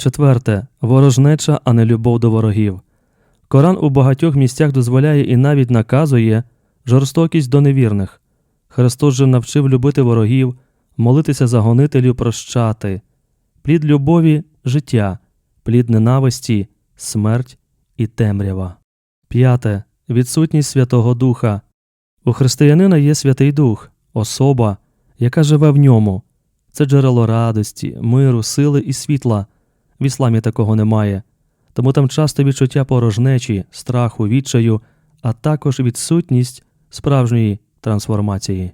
Четверте ворожнеча, а не любов до ворогів. Коран у багатьох місцях дозволяє і навіть наказує жорстокість до невірних. Христос же навчив любити ворогів, молитися за гонителів, прощати. Плід любові життя, плід ненависті, смерть і темрява. П'яте. Відсутність Святого Духа. У християнина є Святий Дух, особа, яка живе в ньому. Це джерело радості, миру, сили і світла. В ісламі такого немає. Тому там часто відчуття порожнечі, страху, відчаю, а також відсутність справжньої трансформації.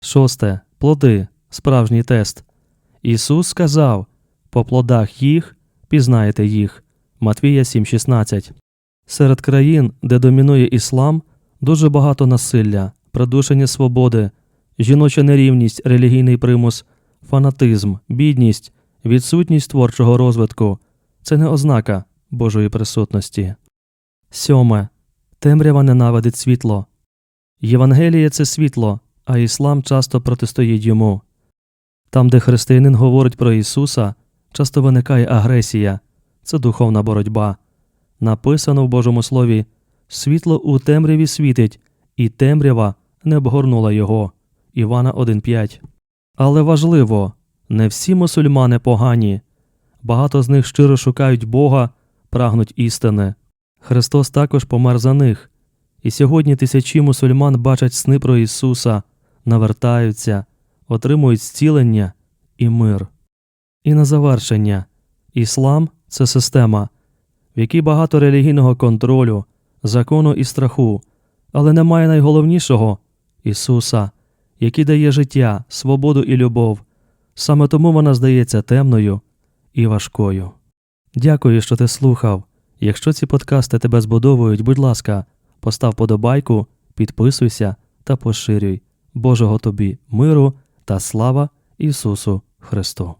Шосте. Плоди. Справжній тест. Ісус сказав: По плодах їх пізнаєте їх. Матвія 7,16. Серед країн, де домінує іслам, дуже багато насилля, придушення свободи, жіноча нерівність, релігійний примус, фанатизм, бідність, відсутність творчого розвитку це не ознака Божої присутності. Сьоме. Темрява ненавидить світло. Євангеліє це світло, а іслам часто протистоїть йому. Там, де християнин говорить про Ісуса, часто виникає агресія, це духовна боротьба. Написано в Божому Слові Світло у темряві світить, і темрява не обгорнула його. Івана 1.5. Але важливо, не всі мусульмани погані. Багато з них щиро шукають Бога, прагнуть істини. Христос також помер за них. І сьогодні тисячі мусульман бачать сни про Ісуса, навертаються, отримують зцілення і мир. І на завершення іслам це система, в якій багато релігійного контролю, закону і страху, але немає найголовнішого Ісуса, який дає життя, свободу і любов. Саме тому вона здається темною і важкою. Дякую, що ти слухав. Якщо ці подкасти тебе збудовують, будь ласка, постав подобайку, підписуйся та поширюй. Божого тобі миру та слава Ісусу Христу!